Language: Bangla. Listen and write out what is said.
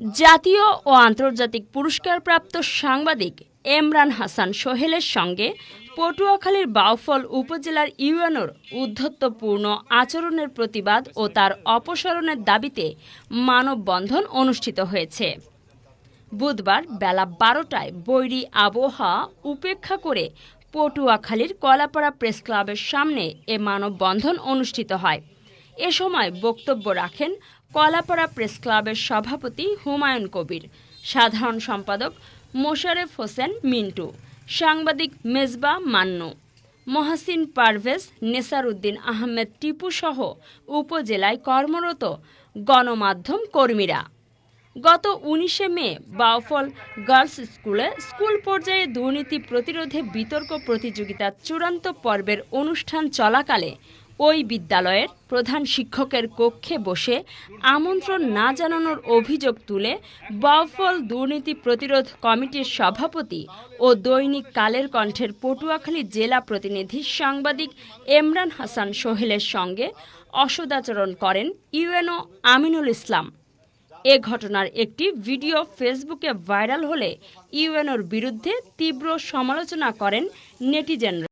জাতীয় ও আন্তর্জাতিক পুরস্কারপ্রাপ্ত সাংবাদিক এমরান হাসান সোহেলের সঙ্গে পটুয়াখালীর বাউফল উপজেলার ইউএনওর উদ্ধত্তপূর্ণ আচরণের প্রতিবাদ ও তার অপসারণের দাবিতে মানববন্ধন অনুষ্ঠিত হয়েছে। বুধবার বেলা বারোটায় বৈরী আবহাওয়া উপেক্ষা করে পটুয়াখালীর কলাপাড়া প্রেস ক্লাবের সামনে এ মানববন্ধন অনুষ্ঠিত হয়। এ সময় বক্তব্য রাখেন কলাপাড়া প্রেস ক্লাবের সভাপতি হুমায়ুন কবির, সাধারণ সম্পাদক মোশারেফ হোসেন মিন্টু, সাংবাদিক মেজবা মান্নু, মহাসিন পারভেজ নেসার উদ্দিন আহমেদ টিপু সহ উপজেলায় কর্মরত গণমাধ্যম কর্মীরা। গত উনিশে মে বাউফল গার্লস স্কুলে স্কুল পর্যায়ে দুর্নীতি প্রতিরোধে বিতর্ক প্রতিযোগিতার চূড়ান্ত পর্বের অনুষ্ঠান চলাকালে ওই বিদ্যালয়ের প্রধান শিক্ষকের কক্ষে বসে আমন্ত্রণ না জানানোর অভিযোগ তুলে বাউফল দুর্নীতি প্রতিরোধ কমিটির সভাপতি ও দৈনিক কালের কণ্ঠের পটুয়াখালী জেলা প্রতিনিধি সাংবাদিক এমরান হাসান সোহেলের সঙ্গে অসদাচরণ করেন ইউএনও আমিনুল ইসলাম। এ ঘটনার একটি ভিডিও ফেসবুকে ভাইরাল হলে ইউএনওর বিরুদ্ধে তীব্র সমালোচনা করেন নেটিজেনরা।